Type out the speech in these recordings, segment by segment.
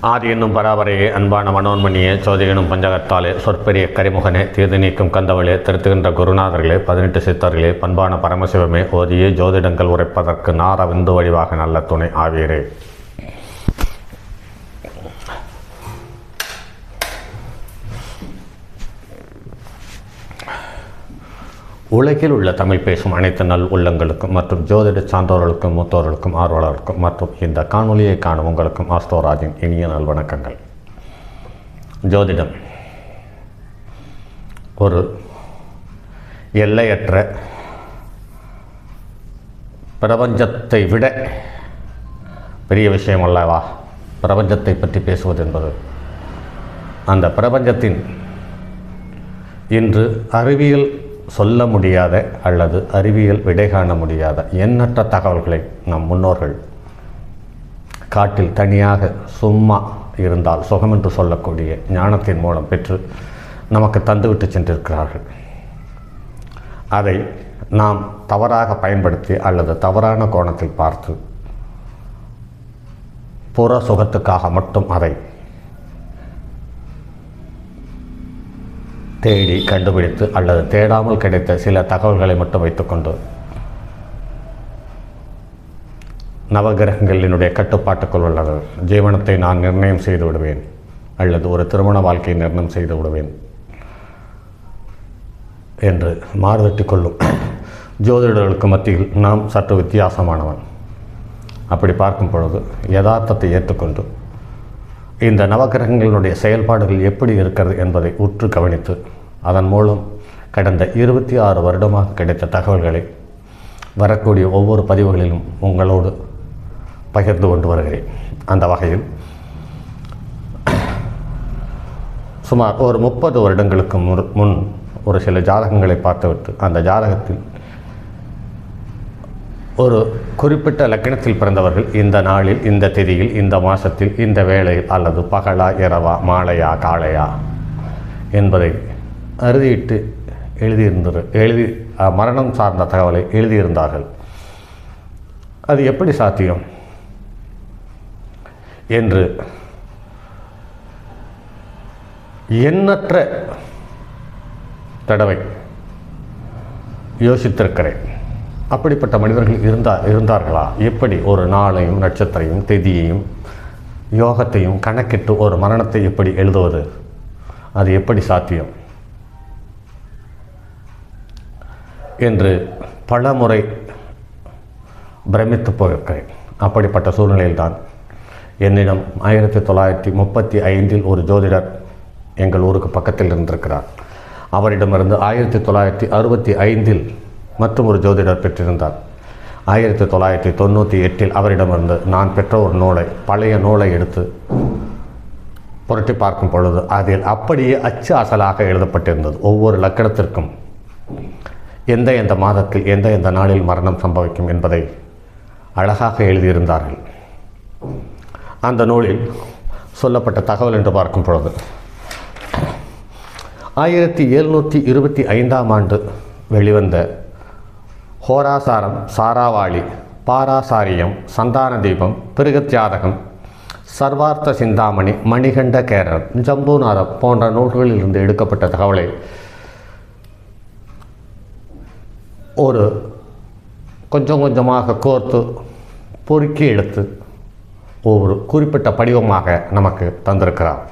ஆதி என்னும் பராபரையே அன்பான மனோன்மணியே சோதிகனும் பஞ்சகத்தாலே சொற்பெரிய கரிமுகனே தீர்த்து நீக்கும் கந்தவளே திருத்துகின்ற குருநாதர்களே பதினெட்டு சித்தர்களே பண்பான பரமசிவமே ஓதியே ஜோதிடங்கள் உரைப்பதற்கு நார விந்து வழிவாக நல்ல துணை ஆவீரே. உலகில் உள்ள தமிழ் பேசும் அனைத்து நல் உள்ளங்களுக்கும் மற்றும் ஜோதிட சான்றோர்களுக்கும் மூத்தோர்களுக்கும் ஆர்வலர்களுக்கும் மற்றும் இந்த காணொலியை காணும் உங்களுக்கும் ஆஸ்தோராஜின் இனிய நல் வணக்கங்கள். ஜோதிடம் ஒரு எல்லையற்ற பிரபஞ்சத்தை விட பெரிய விஷயம் அல்லவா? பிரபஞ்சத்தை பற்றி பேசுவது என்பது. அந்த பிரபஞ்சத்தின் இன்று அறிவியல் சொல்ல முடியாத அல்லது அறிவியல் விடை காண முடியாத எண்ணற்ற தகவல்களை நம் முன்னோர்கள் காட்டில் தனியாக சும்மா இருந்தால் சுகம் என்று சொல்லக்கூடிய ஞானத்தின் மூலம் பெற்று நமக்கு தந்துவிட்டு சென்றிருக்கிறார்கள். அதை நாம் தவறாக பயன்படுத்தி அல்லது தவறான கோணத்தில் பார்த்து புற சுகத்துக்காக மட்டும் அதை தேடி கண்டுபிடித்து அல்லது தேடாமல் கிடைத்த சில தகவல்களை மட்டும் வைத்துக்கொண்டு நவகிரகங்களினுடைய கட்டுப்பாட்டுக்குள் உள்ளது. ஜீவனத்தை நான் நிர்ணயம் செய்து விடுவேன். அல்லது ஒரு திருமண வாழ்க்கையை நிர்ணயம் செய்து விடுவேன் என்று மாறுதட்டி கொள்ளும். ஜோதிடர்களுக்கு மத்தியில் நாம் சற்று வித்தியாசமானவன். அப்படி பார்க்கும் பொழுது யதார்த்தத்தை ஏற்றுக்கொண்டு இந்த நவகிரகங்களினுடைய செயல்பாடுகள் எப்படி இருக்கிறது என்பதை உற்று கவனித்து அதன் மூலம் கடந்த இருபத்தி ஆறு வருடமாக கிடைத்த தகவல்களை வரக்கூடிய ஒவ்வொரு பதிவுகளிலும் உங்களோடு பகிர்ந்து கொண்டு வருகிறேன். அந்த வகையில் சுமார் ஒரு முப்பது வருடங்களுக்கு முன் முன் ஒரு சில ஜாதகங்களை பார்த்துவிட்டு அந்த ஜாதகத்தில் ஒரு குறிப்பிட்ட லக்கணத்தில் பிறந்தவர்கள் இந்த நாளில் இந்த திதியில் இந்த மாதத்தில் இந்த வேளையில் அல்லது பகலா இரவா மாலையா காலையா என்பதை அறுதியிட்டு எழுதியிருந்தது எழுதி மரணம் சார்ந்த தகவலை எழுதியிருந்தார்கள். அது எப்படி சாத்தியம் என்று எண்ணற்ற தடவை யோசித்திருக்கிறேன். அப்படிப்பட்ட மனிதர்கள் இருந்தா இருந்தார்களா? எப்படி ஒரு நாளையும் நட்சத்திரையும் திதியையும் யோகத்தையும் கணக்கிட்டு ஒரு மரணத்தை எப்படி எழுதுவது? அது எப்படி சாத்தியம்? என்று பல முறை பிரமித்து போயிருக்கிறேன். அப்படிப்பட்ட சூழ்நிலையில்தான் என்னிடம் ஆயிரத்தி தொள்ளாயிரத்தி முப்பத்தி ஐந்தில் ஒரு ஜோதிடர் எங்கள் ஊருக்கு பக்கத்தில் இருந்திருக்கிறார். அவரிடமிருந்து ஆயிரத்தி தொள்ளாயிரத்தி அறுபத்தி ஐந்தில் மற்றும் ஒரு ஜோதிடர் பெற்றிருந்தார். ஆயிரத்தி தொள்ளாயிரத்தி தொண்ணூற்றி எட்டில் அவரிடமிருந்து நான் பெற்ற ஒரு நூலை பழைய நூலை எடுத்து புரட்டி பார்க்கும் பொழுது அதில் அப்படியே அச்சு அசலாக எழுதப்பட்டிருந்தது ஒவ்வொரு லக்கணத்திற்கும். எந்த எந்த மாதத்தில் எந்த எந்த நாளில் மரணம் சம்பவிக்கும் என்பதை அழகாக எழுதியிருந்தார்கள். அந்த நூலில் சொல்லப்பட்ட தகவல் என்று பார்க்கும் பொழுது ஆயிரத்தி எழுநூற்றி இருபத்தி ஐந்தாம் ஆண்டு வெளிவந்த ஹோராசாரம் சாராவாளி பாராசாரியம் சந்தான தீபம் பிருகத்யாதகம் சர்வார்த்த சிந்தாமணி மணிகண்ட கேரளம் ஜம்பூநாதம் போன்ற நூல்களிலிருந்து எடுக்கப்பட்ட தகவலை ஒரு கொஞ்சம் கொஞ்சமாக கோர்த்து பொறுக்கி எடுத்து ஒரு குறிப்பிட்ட படிவமாக நமக்கு தந்திருக்கிறார்.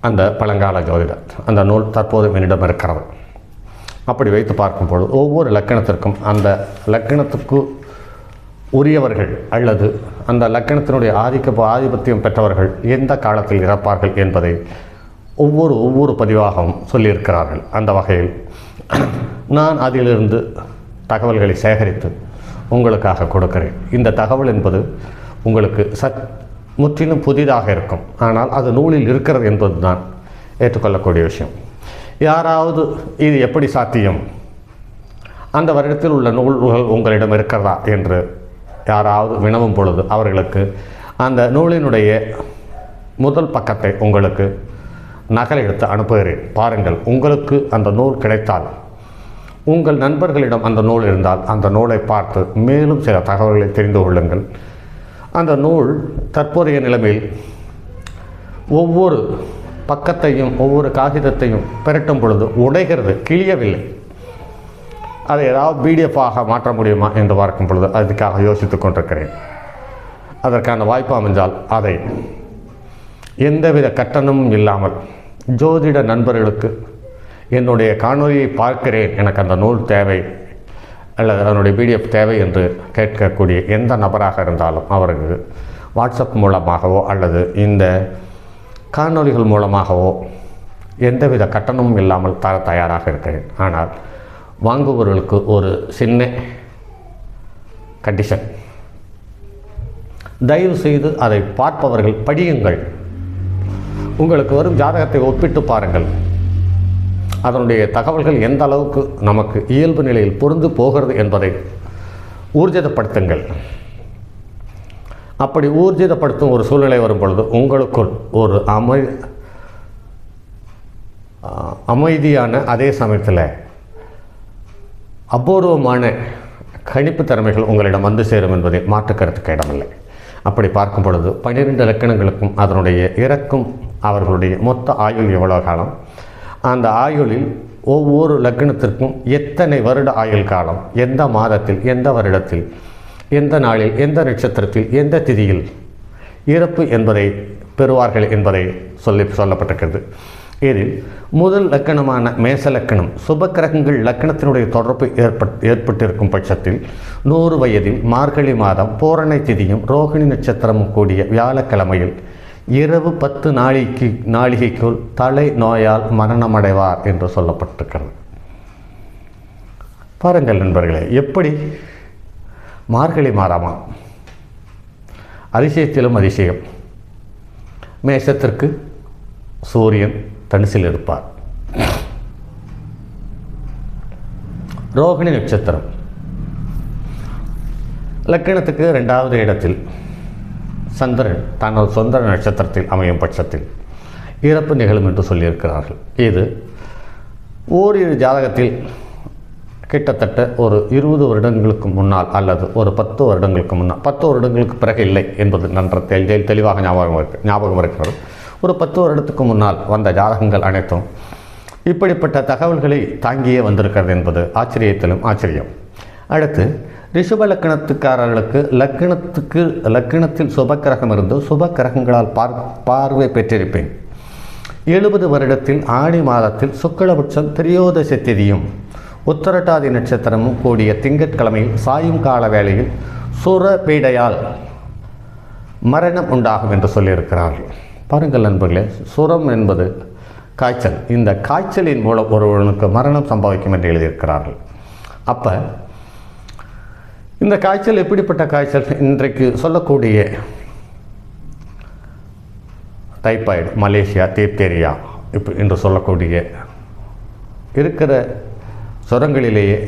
அந்த பழங்கால ஜோதிடர் அந்த நூல் தற்போது என்னிடம் இருக்கிறது. அப்படி வைத்து பார்க்கும் பொழுது ஒவ்வொரு லக்கணத்திற்கும் அந்த லக்கணத்துக்கு உரியவர்கள் அல்லது அந்த லக்கணத்தினுடைய ஆதிக்க ஆதிபத்தியம் பெற்றவர்கள் எந்த காலத்தில் இறப்பார்கள் என்பதை ஒவ்வொரு ஒவ்வொரு பதிவாகவும் சொல்லியிருக்கிறார்கள். அந்த வகையில் நான் அதிலிருந்து தகவல்களை சேகரித்து உங்களுக்காக கொடுக்கிறேன். இந்த தகவல் என்பது உங்களுக்கு சத் முற்றிலும் புதிதாக இருக்கும். ஆனால் அது நூலில் இருக்கிறது என்பது தான் ஏற்றுக்கொள்ளக்கூடிய விஷயம். யாராவது இது எப்படி சாத்தியம்? அந்த வருடத்தில் உள்ள நூல்கள் உங்களிடம் இருக்கிறதா? என்று யாராவது வினவும் பொழுது அவர்களுக்கு அந்த நூலினுடைய முதல் பக்கத்தை உங்களுக்கு நகல் எடுத்து அனுப்புகிறேன். பாருங்கள் உங்களுக்கு அந்த நூல் கிடைத்தால் உங்கள் நண்பர்களிடம் அந்த நூல் இருந்தால் அந்த நூலை பார்த்து மேலும் சில தகவல்களை தெரிந்து கொள்ளுங்கள். அந்த நூல் தற்போதைய நிலைமையில் ஒவ்வொரு பக்கத்தையும் ஒவ்வொரு காகிதத்தையும் பெரட்டும் பொழுது உடைகிறது கிழியவில்லை. அதை ஏதாவது பிடிஎஃபாக மாற்ற முடியுமா என்று பார்க்கும் பொழுது அதுக்காக யோசித்துக் கொண்டிருக்கிறேன். அதற்கான வாய்ப்பு அமைஞ்சால் அதை. எந்தவித கட்டணமும் இல்லாமல் ஜோதிட நண்பர்களுக்கு என்னுடைய காணொலியை பார்க்கிறேன் எனக்கு அந்த நூல் தேவை அல்லது அதனுடைய பிடிஎஃப் தேவை என்று கேட்கக்கூடிய எந்த நபராக இருந்தாலும் அவருக்கு வாட்ஸ்அப் மூலமாகவோ அல்லது இந்த காணொளிகள் மூலமாகவோ எந்தவித கட்டணமும் இல்லாமல் தர தயாராக இருக்கிறேன். ஆனால் வாங்குபவர்களுக்கு ஒரு சின்ன கண்டிஷன் தயவு செய்து அதை பார்ப்பவர்கள் படியுங்கள். உங்களுக்கு வரும் ஜாதகத்தை ஒப்பிட்டு பாருங்கள். அதனுடைய தகவல்கள் எந்த அளவுக்கு நமக்கு இயல்பு நிலையில் பொருந்து போகிறது என்பதை ஊர்ஜிதப்படுத்துங்கள். அப்படி ஊர்ஜிதப்படுத்தும் ஒரு சூழ்நிலை வரும் பொழுது உங்களுக்குள் ஒரு அமை அமைதியான அதே சமயத்தில் அபூர்வமான கணிப்பு திறமைகள் உங்களிடம் வந்து சேரும் என்பதை மாற்றுக்கருத்துக்கு இடமில்லை. அப்படி பார்க்கும் பொழுது பன்னிரெண்டு இலக்கணங்களுக்கும் அதனுடைய இறக்கும் அவர்களுடைய மொத்த ஆயுள் எவ்வளோ காலம்? அந்த ஆயுளில் ஒவ்வொரு லக்னத்திற்கும் எத்தனை வருட ஆயுள் காலம்? எந்த மாதத்தில்? எந்த வருடத்தில்? எந்த நாளில் எந்த நட்சத்திரத்தில் எந்த திதியில் இறப்பு என்பதை பெறுவார்கள் என்பதை சொல்லி சொல்லப்பட்டிருக்கிறது. இதில் முதல் லக்கணமான மேச லக்கணம் சுபக்கிரகங்கள் லக்கணத்தினுடைய தொடர்பு ஏற்பட் ஏற்பட்டிருக்கும் பட்சத்தில் நூறு வயதில் மார்கழி மாதம் பூரணை திதியும் ரோகிணி நட்சத்திரமும் கூடிய வியாழக்கிழமையில் இரவு பத்து நாளிக்கு நாளிகைக்குள் தலை நோயால் மரணமடைவார் என்று சொல்லப்பட்டிருக்கிறது. பாருங்கள் நண்பர்களே எப்படி மார்கழி மாதமா அதிசயத்திலும் அதிசயம். மேஷத்திற்கு சூரியன் தனுசில் இருப்பார். ரோகிணி நட்சத்திரம். லக்கணத்துக்கு ரெண்டாவது இடத்தில் சந்திரன் தனது சொந்த நட்சத்திரத்தில் அமையும் பட்சத்தில் இறப்பு நிகழும் என்று சொல்லியிருக்கிறார்கள். இது ஓரிரு ஜாதகத்தில் கிட்டத்தட்ட ஒரு இருபது வருடங்களுக்கு முன்னால் அல்லது ஒரு பத்து வருடங்களுக்கு முன்னால் பத்து வருடங்களுக்கு பிறகு இல்லை என்பது நன்ற தெளி- தெளிவாக ஞாபகம் இருக்கு ஞாபகம் இருக்கிறது. ஒரு பத்து வருடத்துக்கு முன்னால் வந்த ஜாதகங்கள் அனைத்தும் இப்படிப்பட்ட தகவல்களை தாங்கியே வந்திருக்கிறது என்பது ஆச்சரியத்திலும் ஆச்சரியம். அடுத்து ரிஷப லக்கணத்துக்காரர்களுக்கு லக்கணத்துக்கு லக்கணத்தில் சுபக்கிரகம் இருந்து சுபக்கிரகங்களால் பார் பார்வை பெற்றிருப்பேன். எழுபது வருடத்தில் ஆணி மாதத்தில் சுக்லபட்சம் திரியோதசி திதியும் உத்தரட்டாதி நட்சத்திரமும் கூடிய திங்கட்கிழமையில் சாயும் கால வேளையில் சுர பீடையால் மரணம் உண்டாகும் என்று சொல்லியிருக்கிறார்கள் பாருங்கள் நண்பர்களே சுரம் என்பது காய்ச்சல். இந்த காய்ச்சலின் மூலம் ஒருவனுக்கு மரணம் சம்பவிக்கும் என்று எழுதியிருக்கிறார்கள். அப்போ இந்த காய்ச்சல் எப்படிப்பட்ட காய்ச்சல்? இன்றைக்கு சொல்லக்கூடிய டைபாய்டு மலேசியா தேப்தேரியா இப்போ என்று சொல்லக்கூடிய இருக்கிற சுரங்களிலேயே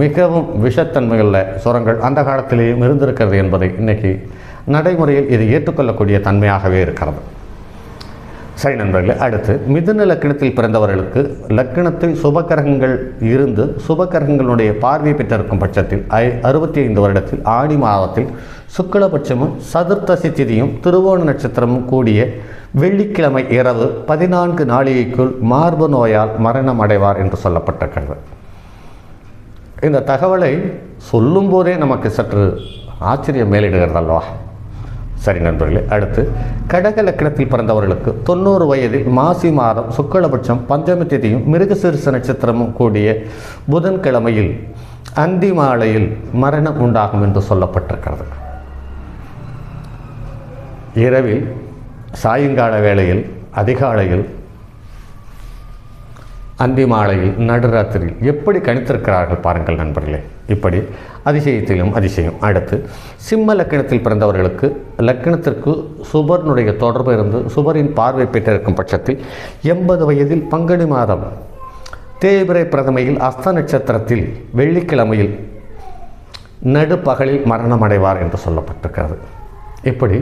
மிகவும் விஷத்தன்மையுள்ள சுரங்கள் அந்த காலத்திலேயும் இருந்திருக்கிறது என்பதை இன்னைக்கு நடைமுறையில் இது ஏற்றுக்கொள்ளக்கூடிய தன்மையாகவே இருக்கிறது. சரி நண்பர்களே அடுத்து மிதுன லக்கணத்தில் பிறந்தவர்களுக்கு லக்கணத்தில் சுபக்கிரகங்கள் இருந்து சுபக்கிரகங்களுடைய பார்வை பெற்றிருக்கும் பட்சத்தில் ஐ அறுபத்தி ஐந்து வருடத்தில் ஆடி மாதத்தில் சுக்லபட்சமும் சதுர்த்தசி திதியும் திருவோண நட்சத்திரமும் கூடிய வெள்ளிக்கிழமை இரவு பதினான்கு நாளிகைக்குள் மார்பு நோயால் மரணம் அடைவார் என்று சொல்லப்பட்டிருக்கிறது. இந்த தகவலை சொல்லும்போதே நமக்கு சற்று ஆச்சரியம் மேலிடுகிறது அல்லவா சரி நண்பர்களே அடுத்து. கடக லக்கணத்தில் பிறந்தவர்களுக்கு தொண்ணூறு வயதில் மாசி மாதம் சுக்லபட்சம் பஞ்சமி திதியும் மிருகசீரிச நட்சத்திரமும் கூடிய புதன்கிழமையில் அந்தி மாலையில் மரணம் உண்டாகும் என்று சொல்லப்பட்டிருக்கிறது. இரவில் சாயங்கால வேளையில் அதிகாலையில் அந்தி மாலையில் நடுராத்திரியில் எப்படி கணித்திருக்கிறார்கள் பாருங்கள் நண்பர்களே. இப்படி அதிசயத்திலும் அதிசயம். அடுத்து சிம்ம லக்கணத்தில் பிறந்தவர்களுக்கு லக்கணத்திற்கு சுபர்னுடைய தொடர்பு இருந்து சுபரின் பார்வை பெற்றிருக்கும் பட்சத்தில் எண்பது வயதில் பங்குனி மாதம் தேய்பிரை பிரதமையில் அஸ்த நட்சத்திரத்தில் வெள்ளிக்கிழமையில் நடுப்பகலில் மரணம் அடைவார் என்று சொல்லப்பட்டிருக்கிறது. இப்படி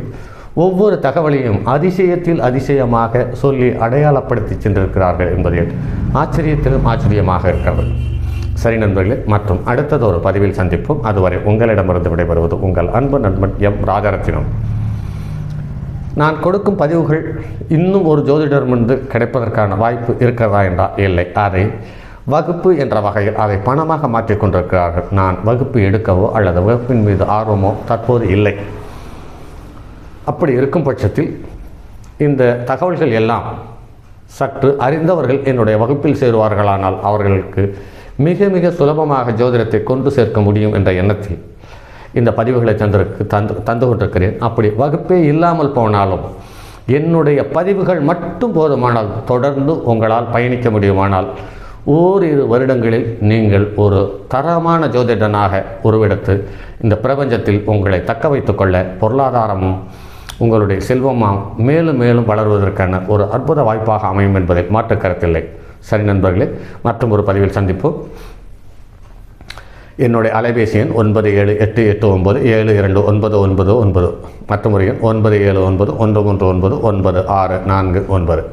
ஒவ்வொரு தகவலையும் அதிசயத்தில் அதிசயமாக சொல்லி அடையாளப்படுத்தி சென்றிருக்கிறார்கள் என்பதில் ஆச்சரியத்திலும் ஆச்சரியமாக இருக்கிறது. சரி நண்பர்களே மற்றும் அடுத்தது ஒரு பதிவில் சந்திப்போம். அதுவரை உங்களிடமிருந்து விடைபெறுவது உங்கள் அன்பு நண்பன் எம். ராஜரத்தினம். நான் கொடுக்கும் பதிவுகள் இன்னும் ஒரு ஜோதிடரிடமிருந்து கிடைப்பதற்கான வாய்ப்பு இருக்கிறதா என்றால் இல்லை. அதை வகுப்பு என்ற வகையில் அதை பணமாக மாற்றிக் கொண்டிருக்கிறார்கள். நான் வகுப்பு எடுக்கவோ அல்லது வகுப்பின் மீது ஆர்வமோ தற்போது இல்லை. அப்படி இருக்கும் பட்சத்தில் இந்த தகவல்கள் எல்லாம் சற்று அறிந்தவர்கள் என்னுடைய வகுப்பில் சேருவார்களானால் அவர்களுக்கு மிக மிக சுலபமாக ஜோதிடத்தை கொண்டு சேர்க்க முடியும் என்ற எண்ணத்தில் இந்த பதிவுகளை தந்திருக்கு தந்து தந்து கொண்டிருக்கிறேன். அப்படி வகுப்பே இல்லாமல் போனாலும் என்னுடைய பதிவுகள் மட்டும் போதுமானால் தொடர்ந்து உங்களால் பயணிக்க முடியுமானால் ஓரிரு வருடங்களில் நீங்கள் ஒரு தரமான ஜோதிடனாக உருவெடுத்து இந்த பிரபஞ்சத்தில் உங்களை தக்க வைத்துக்கொள்ள பொருளாதாரமும் உங்களுடைய செல்வமாக மேலும் மேலும் வளருவதற்கான ஒரு அற்புத வாய்ப்பாக அமையும் என்பதில் மாற்று கருத்தில்லை. சரி நண்பர்களே மற்றும் ஒரு பதிவில் சந்திப்போம். என்னுடைய அலைபேசி எண் ஒன்பது ஏழு எட்டு எட்டு ஒன்பது ஏழு இரண்டு ஒன்பது ஒன்பது ஒன்பது. மற்றும் ஒரு எண் ஒன்பது ஏழு ஒன்பது ஒன்று மூன்று ஒன்பது ஒன்பது ஆறு நான்கு ஒன்பது.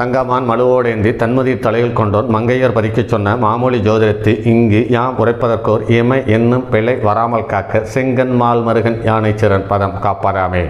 தங்கமான் மழுவோடேந்தி தன்மதி தலையில் கொண்டோன் மங்கையர் பதிக்கச் சொன்ன மாமொழி ஜோதிடத்தை இங்கு யாம் உரைப்பதற்கோர் இமை என்னும் பிழை வராமல் காக்க செங்கன் மால் மருகன் சிறன் பதம் காப்பாராமே.